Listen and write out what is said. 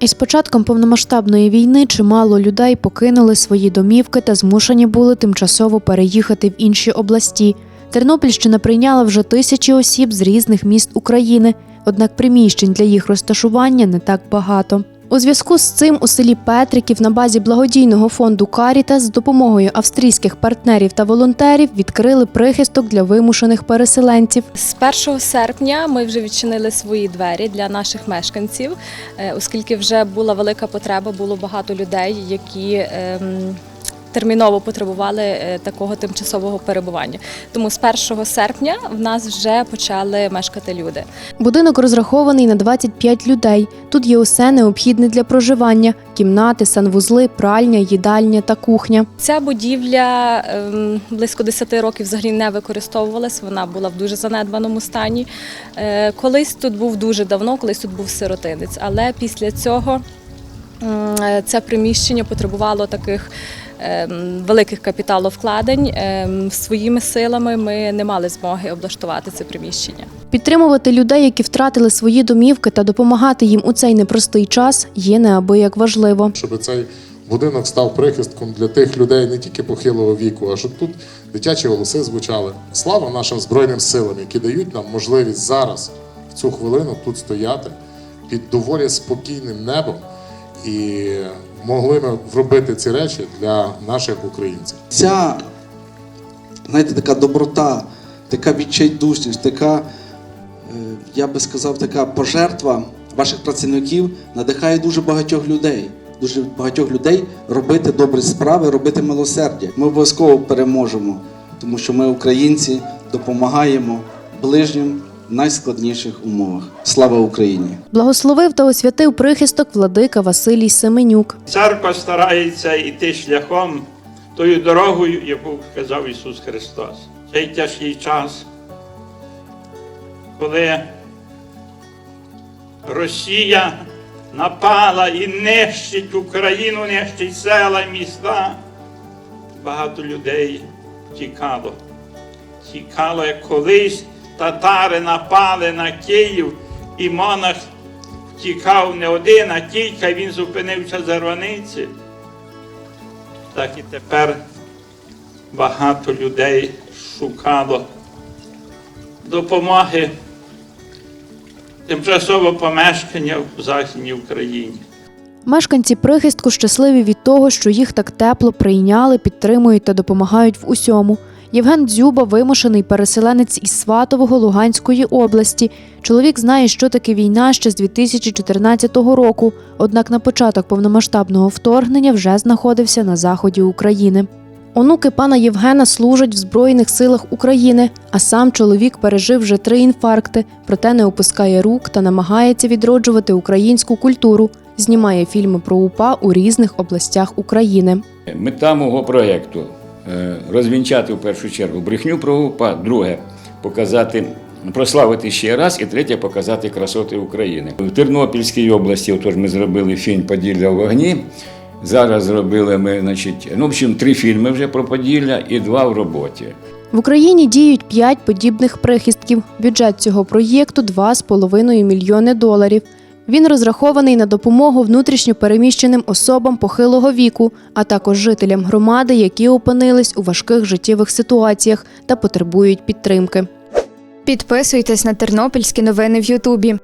Із початком повномасштабної війни чимало людей покинули свої домівки та змушені були тимчасово переїхати в інші області. Тернопільщина прийняла вже тисячі осіб з різних міст України, однак приміщень для їх розташування не так багато. У зв'язку з цим у селі Петриків на базі благодійного фонду Каріта з допомогою австрійських партнерів та волонтерів відкрили прихисток для вимушених переселенців. З 1 серпня ми вже відчинили свої двері для наших мешканців, е, оскільки вже була велика потреба, було багато людей, які ем, терміново потребували е, такого тимчасового перебування. Тому з 1 серпня в нас вже почали мешкати люди. Будинок розрахований на 25 людей. Тут є усе необхідне для проживання: кімнати, санвузли, пральня, їдальня та кухня. Ця будівля ем, близько 10 років взагалі не використовувалась. Вона була в дуже занедбаному стані. Е, Колись тут був дуже давно, колись тут був сиротинець, але після цього е, це приміщення потребувало таких. Ем, Великих капіталовкладень Ем, своїми силами ми не мали змоги облаштувати це приміщення. Підтримувати людей, які втратили свої домівки, та допомагати їм у цей непростий час є неабияк важливо. щоб цей будинок став прихистком для тих людей не тільки похилого віку, а щоб тут дитячі голоси звучали. Слава нашим збройним силам, які дають нам можливість зараз, в цю хвилину, тут стояти під доволі спокійним небом, і могли ми вробити ці речі для наших українців. Ця, знаєте, така доброта, така відчайдушність, така, е, я би сказав, така пожертва ваших працівників надихає дуже багатьох людей. Дуже багатьох людей робити добрі справи, робити милосердя. Ми обов'язково переможемо, тому що ми, українці, допомагаємо ближнім найскладніших умовах. Слава Україні! Благословив та освятив прихисток владика Василій Семенюк. Церква старається йти шляхом тою дорогою, яку вказав Ісус Христос. Цей тяжкий час, коли Росія напала і нищить Україну, нищить села і міста. Багато людей тікало. Тікало, як колись татари напали на Київ, і монах втікав не один, а кілька, він зупинився за границі. Так і тепер багато людей шукало допомоги тимчасового помешкання в Західній Україні. Мешканці прихистку щасливі від того, що їх так тепло прийняли, підтримують та допомагають в усьому. Євген Дзюба вимушений переселенець із Сватового Луганської області. Чоловік знає, що таке війна ще з 2014 року. Однак на початок повномасштабного вторгнення вже знаходився на заході України. Онуки пана Євгена служать в Збройних силах України, а сам чоловік пережив вже три інфаркти, проте не опускає рук та намагається відроджувати українську культуру. Знімає фільми про УПА у різних областях України. Мета мого проєкту розвінчати в першу чергу брехню про УПА, друге показати, прославити ще раз, і третє показати красоти України. В Тернопільській області отож ми зробили фільм Поділля в вогні. Зараз зробили ми, значить, ну, в общем, три фільми вже про Поділля і два в роботі. В Україні діють п'ять подібних прихистків. Бюджет цього проєкту 2,5 мільйони доларів. Він розрахований на допомогу внутрішньо переміщеним особам похилого віку, а також жителям громади, які опинились у важких життєвих ситуаціях та потребують підтримки. Підписуйтесь на тернопільські новини в Ютубі.